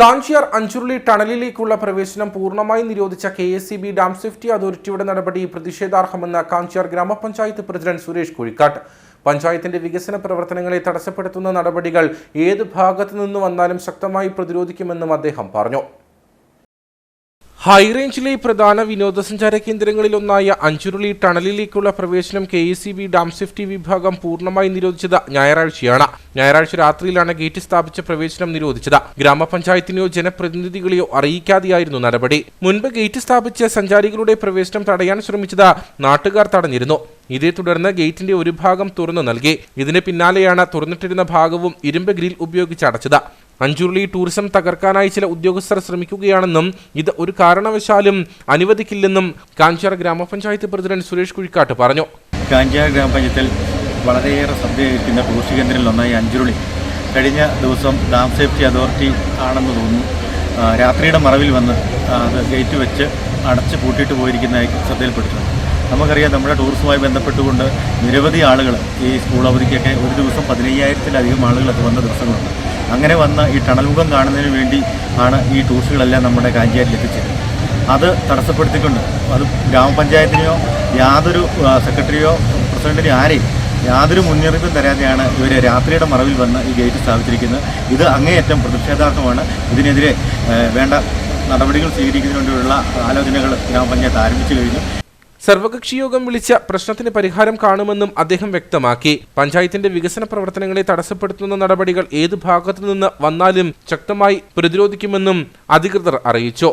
കാഞ്ചിയാർ അഞ്ചുരുളി ടണലിലേക്കുള്ള പ്രവേശനം പൂർണമായി നിരോധിച്ച K S C B dam safety അതോറിറ്റിയുടെ നടപടി പ്രതിഷേധാർഹമെന്ന് കാഞ്ചിയാർ ഗ്രാമപഞ്ചായത്ത് പ്രസിഡന്റ് സുരേഷ് കുഴിക്കാട്ട്. പഞ്ചായത്തിന്റെ വികസന പ്രവർത്തനങ്ങളെ തടസ്സപ്പെടുത്തുന്ന നടപടികൾ ഏത് ഭാഗത്തു നിന്ന് വന്നാലും ശക്തമായി പ്രതിരോധിക്കുമെന്നും അദ്ദേഹം പറഞ്ഞു. ഹൈറേഞ്ചിലെ പ്രധാന വിനോദസഞ്ചാര കേന്ദ്രങ്ങളിലൊന്നായ അഞ്ചുരുളി ടണലിലേക്കുള്ള പ്രവേശനം K S C B dam safety വിഭാഗം പൂർണമായി നിരോധിച്ചത് ഞായറാഴ്ചയാണ്. ഞായറാഴ്ച രാത്രിയിലാണ് ഗേറ്റ് സ്ഥാപിച്ച പ്രവേശനം നിരോധിച്ചത്. ഗ്രാമപഞ്ചായത്തിനെയോ ജനപ്രതിനിധികളെയോ അറിയിക്കാതെയായിരുന്നു നടപടി. മുൻപ് ഗേറ്റ് സ്ഥാപിച്ച സഞ്ചാരികളുടെ പ്രവേശനം തടയാൻ ശ്രമിച്ചത് നാട്ടുകാർ തടഞ്ഞിരുന്നു. ഇതേ തുടർന്ന് ഗേറ്റിന്റെ ഒരു ഭാഗം തുറന്നു നൽകി. ഇതിന് പിന്നാലെയാണ് തുറന്നിട്ടിരുന്ന ഭാഗവും ഇരുമ്പ് ഗ്രിൽ ഉപയോഗിച്ച് അടച്ചത്. അഞ്ചുരുളി ടൂറിസം തകർക്കാനായി ചില ഉദ്യോഗസ്ഥർ ശ്രമിക്കുകയാണെന്നും ഇത് ഒരു കാരണവശാലും അനുവദിക്കില്ലെന്നും കാഞ്ചാർ ഗ്രാമപഞ്ചായത്ത് പ്രസിഡന്റ് സുരേഷ് കുഴിക്കാട്ട് പറഞ്ഞു. കാഞ്ചാർ ഗ്രാമപഞ്ചായത്തിൽ വളരെയേറെ ശ്രദ്ധയിരിക്കുന്ന ടൂറിസ്റ്റ് കേന്ദ്രങ്ങളിലൊന്നായി അഞ്ചുരുളി. കഴിഞ്ഞ ദിവസം ഡാം സേഫ്റ്റി അതോറിറ്റി ആണെന്ന് തോന്നുന്നു. രാത്രിയുടെ മറവിൽ വന്ന് അത് ഗേറ്റ് വെച്ച് അടച്ച് പൂട്ടിയിട്ട് പോയിരിക്കുന്നതായി ശ്രദ്ധയിൽപ്പെട്ടിട്ടുണ്ട് നമുക്കറിയാം നമ്മുടെ ടൂറിസവുമായി ബന്ധപ്പെട്ടുകൊണ്ട് നിരവധി ആളുകൾ ഈ സ്കൂൾ അവധിക്കൊക്കെ ഒരു ദിവസം പതിനയ്യായിരത്തിലധികം ആളുകളൊക്കെ വന്ന ദിവസങ്ങളുണ്ട്. അങ്ങനെ വന്ന ഈ ടണൽമുഖം കാണുന്നതിന് വേണ്ടി ആണ് ഈ ടൂറിസ്റ്റുകളെല്ലാം നമ്മുടെ കാഞ്ചിയാരിൽ എത്തിച്ചത്. അത് തടസ്സപ്പെടുത്തിക്കൊണ്ട് അത് ഗ്രാമപഞ്ചായത്തിനെയോ യാതൊരു സെക്രട്ടറിയോ പ്രസിഡന്റിനെയോ ആരെയും യാതൊരു മുന്നറിയിപ്പും തരാതെയാണ് ഇവർ രാത്രിയുടെ മറവിൽ വന്ന് ഈ ഗേറ്റ് സ്ഥാപിച്ചിരിക്കുന്നത്. ഇത് അങ്ങേയറ്റം പ്രതിഷേധാർഹമാണ്. ഇതിനെതിരെ വേണ്ട നടപടികൾ സ്വീകരിക്കുന്നതിനുള്ള ആലോചനകൾ ഗ്രാമപഞ്ചായത്ത് ആരംഭിച്ചു കഴിഞ്ഞു. സർവകക്ഷി യോഗം വിളിച്ച പ്രശ്നത്തിന് പരിഹാരം കാണുമെന്നും അദ്ദേഹം വ്യക്തമാക്കി. പഞ്ചായത്തിന്റെ വികസന പ്രവർത്തനങ്ങളെ തടസ്സപ്പെടുത്തുന്ന നടപടികൾ ഏത് ഭാഗത്തു നിന്ന് വന്നാലും ശക്തമായി പ്രതിരോധിക്കുമെന്നും അധികൃതർ അറിയിച്ചു.